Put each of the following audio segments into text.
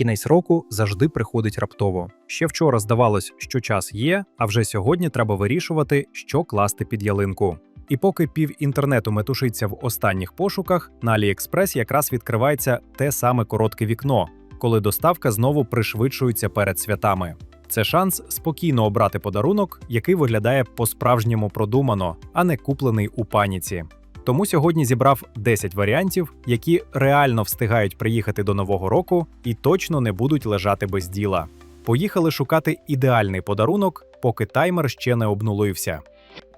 Кінець року завжди приходить раптово. Ще вчора здавалось, що час є, а вже сьогодні треба вирішувати, що класти під ялинку. І поки пів інтернету метушиться в останніх пошуках, на AliExpress якраз відкривається те саме коротке вікно, коли доставка знову пришвидшується перед святами. Це шанс спокійно обрати подарунок, який виглядає по-справжньому продумано, а не куплений у паніці. Тому сьогодні зібрав 10 варіантів, які реально встигають приїхати до нового року і точно не будуть лежати без діла. Поїхали шукати ідеальний подарунок, поки таймер ще не обнулився.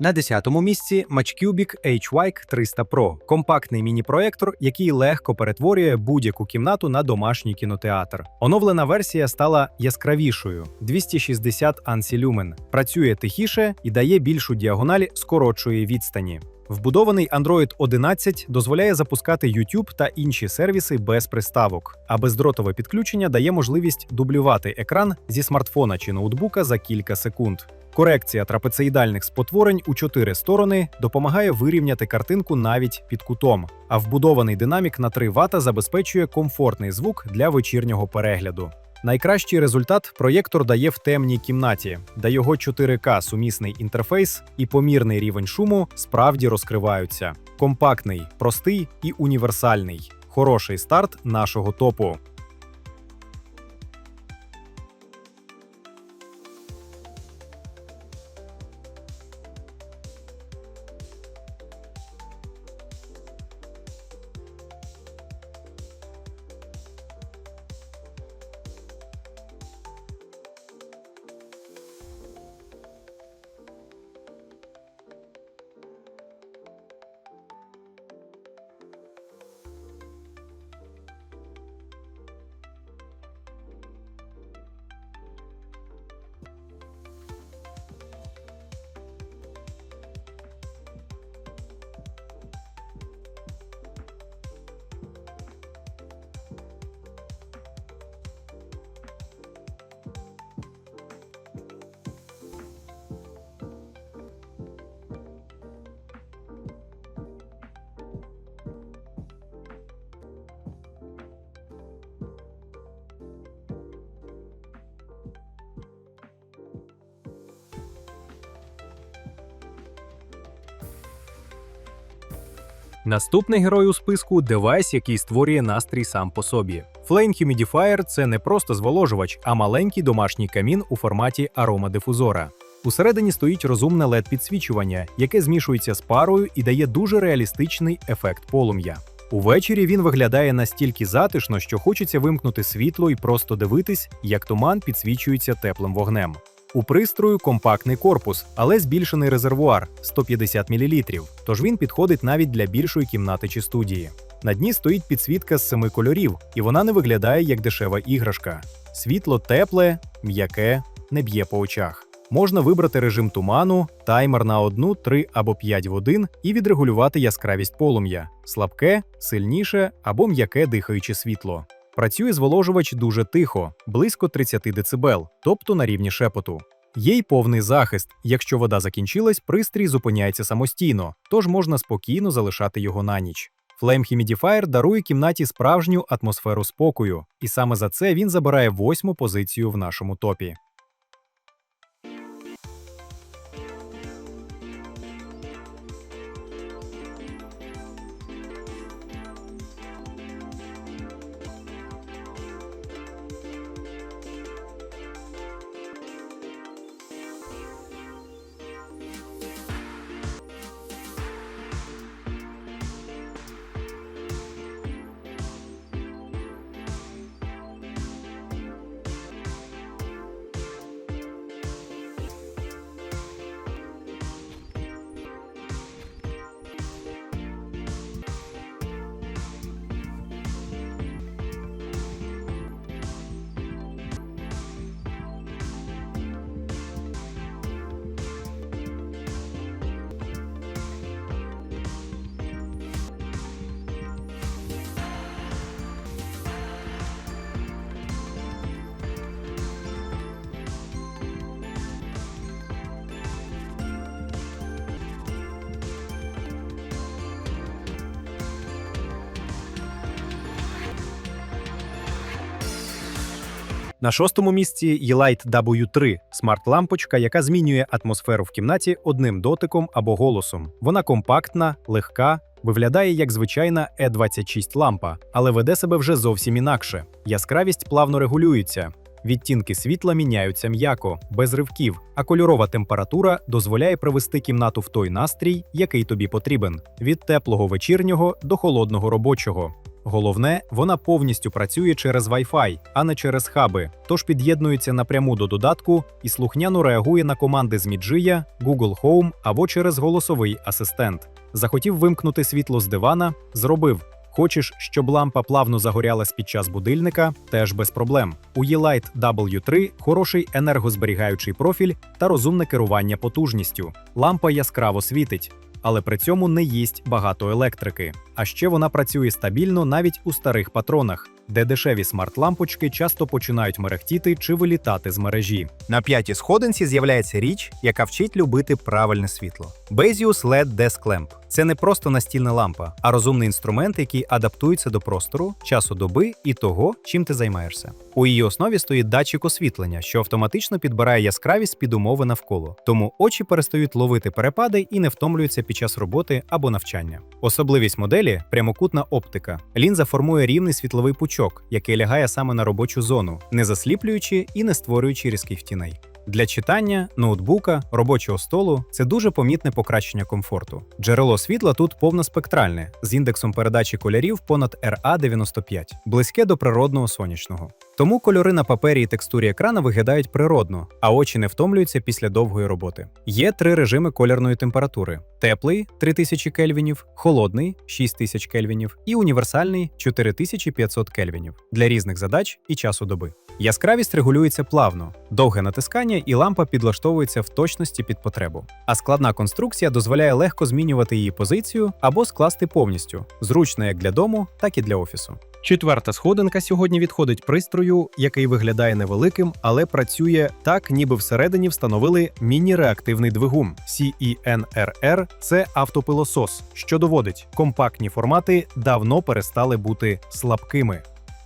На 10-му місці MatchCubic H-Wike 300 Pro – компактний міні-проектор, який легко перетворює будь-яку кімнату на домашній кінотеатр. Оновлена версія стала яскравішою 260 ANSI працює тихіше і дає більшу діагональ скорочої відстані. Вбудований Android 11 дозволяє запускати YouTube та інші сервіси без приставок, а бездротове підключення дає можливість дублювати екран зі смартфона чи ноутбука за кілька секунд. Корекція трапециїдальних спотворень у чотири сторони допомагає вирівняти картинку навіть під кутом, а вбудований динамік на 3 Вт забезпечує комфортний звук для вечірнього перегляду. Найкращий результат проєктор дає в темній кімнаті, де його 4К сумісний інтерфейс і помірний рівень шуму справді розкриваються. Компактний, простий і універсальний. Хороший старт нашого топу. Наступний герой у списку девайс, який створює настрій сам по собі. Flame Humidifier – це не просто зволожувач, а маленький домашній камін у форматі аромадифузора. Усередині стоїть розумне led підсвічування, яке змішується з парою і дає дуже реалістичний ефект полум'я. Увечері він виглядає настільки затишно, що хочеться вимкнути світло і просто дивитись, як туман підсвічується теплим вогнем. У пристрою компактний корпус, але збільшений резервуар 150 мл, тож він підходить навіть для більшої кімнати чи студії. На дні стоїть підсвітка з семи кольорів, і вона не виглядає як дешева іграшка. Світло тепле, м'яке, не б'є по очах. Можна вибрати режим туману, таймер на 1, 3 або 5 годин і відрегулювати яскравість полум'я, слабке, сильніше або м'яке дихаюче світло. Працює зволожувач дуже тихо, близько 30 дБ, тобто на рівні шепоту. Є й повний захист. Якщо вода закінчилась, пристрій зупиняється самостійно, тож можна спокійно залишати його на ніч. Flame Humidifier дарує кімнаті справжню атмосферу спокою, і саме за це він забирає восьму позицію в нашому топі. На шостому місці Ye-Light W3 – смарт-лампочка, яка змінює атмосферу в кімнаті одним дотиком або голосом. Вона компактна, легка, виглядає як звичайна E26 лампа, але веде себе вже зовсім інакше. Яскравість плавно регулюється. Відтінки світла міняються м'яко, без ривків, а кольорова температура дозволяє привести кімнату в той настрій, який тобі потрібен: від теплого вечірнього до холодного робочого. Головне, вона повністю працює через Wi-Fi, а не через хаби, тож під'єднується напряму до додатку і слухняно реагує на команди з Midgeia, Google Home або через голосовий асистент. Захотів вимкнути світло з дивана, зробив. Хочеш, щоб лампа плавно загорялась під час будильника, теж без проблем. У Ye-Light W3 хороший енергозберігаючий профіль та розумне керування потужністю. Лампа яскраво світить, але при цьому не їсть багато електрики. А ще вона працює стабільно навіть у старих патронах, де дешеві смарт-лампочки часто починають мерехтіти чи вилітати з мережі. На п'ятій сходинці з'являється річ, яка вчить любити правильне світло. Bezius LED Desk Lamp. Це не просто настільна лампа, а розумний інструмент, який адаптується до простору, часу доби і того, чим ти займаєшся. У її основі стоїть датчик освітлення, що автоматично підбирає яскравість під умови навколо, тому очі перестають ловити перепади і не втомлюються під час роботи або навчання. Особливість моделі прямокутна оптика. Лінза формує рівний світловий пучок, який лягає саме на робочу зону, не засліплюючи і не створюючи різких тіней. Для читання, ноутбука, робочого столу це дуже помітне покращення комфорту. Джерело світла тут повноспектральне, з індексом передачі кольорів понад RA95, близьке до природного сонячного. Тому кольори на папері і текстурі екрана виглядають природно, а очі не втомлюються після довгої роботи. Є три режими кольорної температури: теплий 3000 кельвінів, холодний 6000 кельвінів і універсальний 4500 кельвінів для різних задач і часу доби. Яскравість регулюється плавно, довге натискання і лампа підлаштовується в точності під потребу. А складна конструкція дозволяє легко змінювати її позицію або скласти повністю, зручно як для дому, так і для офісу. Четверта сходинка сьогодні відходить пристрою, який виглядає невеликим, але працює так, ніби всередині встановили міні-реактивний двигун. CENRR – це автопилосос, що доводить, компактні формати давно перестали бути слабкими.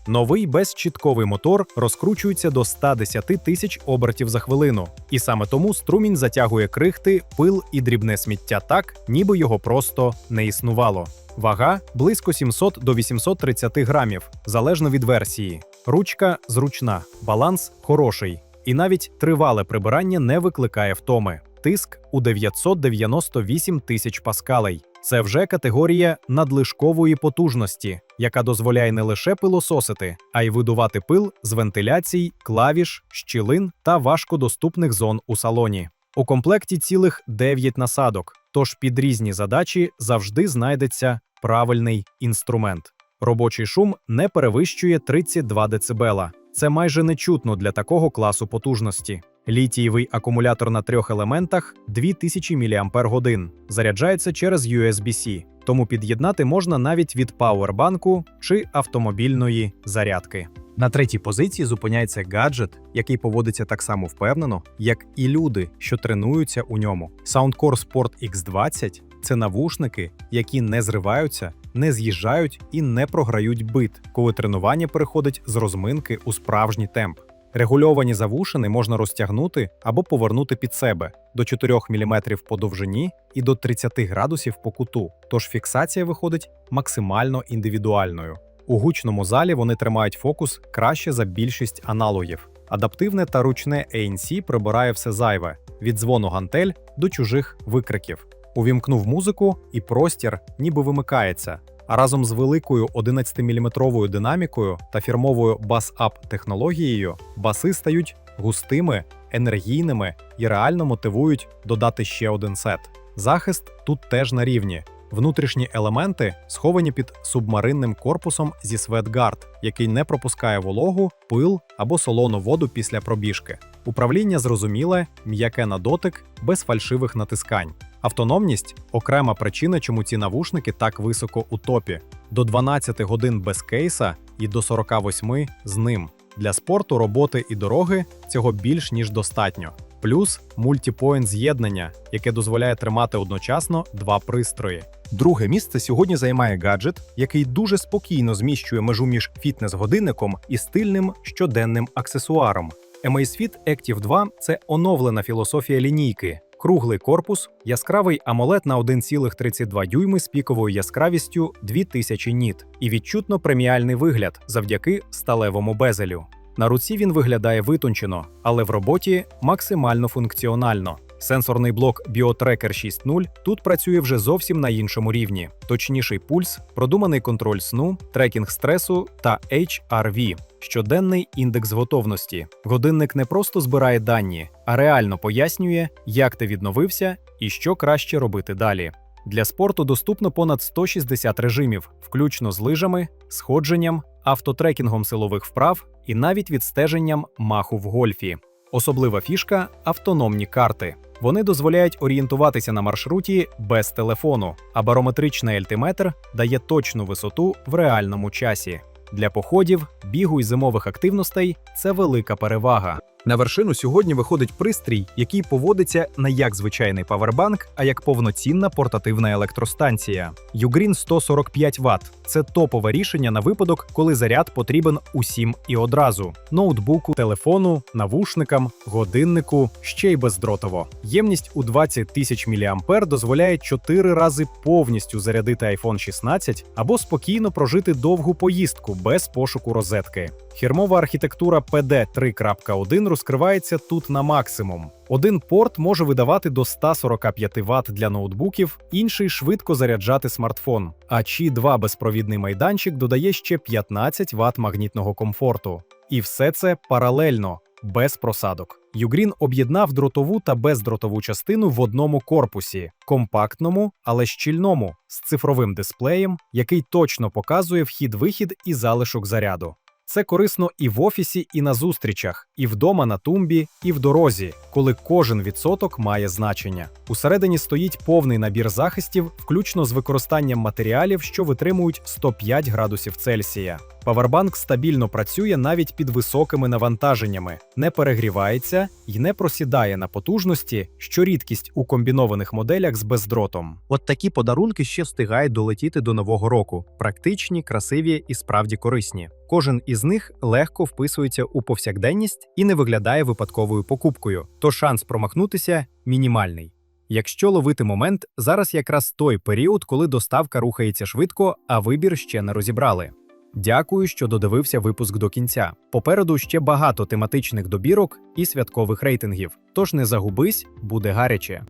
Новий безчітковий мотор розкручується до 110 тисяч обертів за хвилину, і саме тому струмінь затягує крихти, пил і дрібне сміття так, ніби його просто не існувало. Вага близько 700 до 830 грамів, залежно від версії. Ручка зручна, баланс хороший, і навіть тривале прибирання не викликає втоми. Тиск у 998 тисяч паскалей. Це вже категорія надлишкової потужності, яка дозволяє не лише пилососити, а й видувати пил з вентиляцій, клавіш, щілин та важкодоступних зон у салоні. У комплекті цілих 9 насадок, тож під різні задачі завжди знайдеться правильний інструмент. Робочий шум не перевищує 32 дБ. Це майже нечутно для такого класу потужності. Літієвий акумулятор на трьох елементах 2000 мАч, заряджається через USB-C, тому під'єднати можна навіть від пауербанку чи автомобільної зарядки. На третій позиції зупиняється гаджет, який поводиться так само впевнено, як і люди, що тренуються у ньому. Soundcore Sport X20 це навушники, які не зриваються, не з'їжджають і не програють бит, коли тренування переходить з розминки у справжній темп. Регульовані завушини можна розтягнути або повернути під себе до 4 мм по довжині і до 30 градусів по куту, тож фіксація виходить максимально індивідуальною. У гучному залі вони тримають фокус краще за більшість аналогів. Адаптивне та ручне ANC прибирає все зайве від дзвону гантель до чужих викриків. Увімкнув музику, і простір ніби вимикається. А разом з великою 11-мм динамікою та фірмовою Bass-Up технологією баси стають густими, енергійними і реально мотивують додати ще один сет. Захист тут теж на рівні. Внутрішні елементи сховані під субмаринним корпусом зі SweatGuard, який не пропускає вологу, пил або солону воду після пробіжки. Управління зрозуміле, м'яке на дотик, без фальшивих натискань. Автономність окрема причина, чому ці навушники так високо у топі: до 12 годин без кейса і до 48 з ним. Для спорту, роботи і дороги цього більш ніж достатньо. плюс мультіпоінт з'єднання, яке дозволяє тримати одночасно два пристрої. Друге місце сьогодні займає гаджет, який дуже спокійно зміщує межу між фітнес-годинником і стильним щоденним аксесуаром. Amazfit Active 2 – це оновлена філософія лінійки. Круглий корпус, яскравий AMOLED на 1,32 дюйми з піковою яскравістю 2000 ніт і відчутно преміальний вигляд завдяки сталевому безелю. На руці він виглядає витончено, але в роботі максимально функціонально. Сенсорний блок BioTracker 6.0 тут працює вже зовсім на іншому рівні: точніший пульс, продуманий контроль сну, трекінг стресу та HRV – щоденний індекс готовності. Годинник не просто збирає дані, а реально пояснює, як ти відновився і що краще робити далі. Для спорту доступно понад 160 режимів, включно з лижами, сходженням, автотрекінгом силових вправ і навіть відстеженням маху в гольфі. Особлива фішка автономні карти. Вони дозволяють орієнтуватися на маршруті без телефону, а барометричний альтиметр дає точну висоту в реальному часі. Для походів, бігу і зимових активностей це велика перевага. На вершину сьогодні виходить пристрій, який поводиться не як звичайний павербанк, а як повноцінна портативна електростанція. Ugreen 145 Вт – це топове рішення на випадок, коли заряд потрібен усім і одразу: ноутбуку, телефону, навушникам, годиннику, ще й бездротово. Ємність у 20 тисяч мА дозволяє 4 рази повністю зарядити iPhone 16 або спокійно прожити довгу поїздку без пошуку розетки. Хірмова архітектура PD 3.1 розкривається тут на максимум. Один порт може видавати до 145 Вт для ноутбуків, інший швидко заряджати смартфон. А Qi 2 безпровідний майданчик додає ще 15 Вт магнітного комфорту. І все це паралельно, без просадок. Ugreen об'єднав дротову та бездротову частину в одному корпусі, компактному, але щільному, з цифровим дисплеєм, який точно показує вхід-вихід і залишок заряду. Це корисно і в офісі, і на зустрічах, і вдома на тумбі, і в дорозі, коли кожен відсоток має значення. Усередині стоїть повний набір захистів, включно з використанням матеріалів, що витримують 105 градусів Цельсія. Павербанк стабільно працює навіть під високими навантаженнями, не перегрівається і не просідає на потужності, що рідкість у комбінованих моделях з бездротом. От такі подарунки ще встигають долетіти до нового року. Практичні, красиві і справді корисні. Кожен із них легко вписується у повсякденність і не виглядає випадковою покупкою, то шанс промахнутися мінімальний. Якщо ловити момент, зараз якраз той період, коли доставка рухається швидко, а вибір ще не розібрали. Дякую, що додивився випуск до кінця. Попереду ще багато тематичних добірок і святкових рейтингів. Тож не загубись, буде гаряче.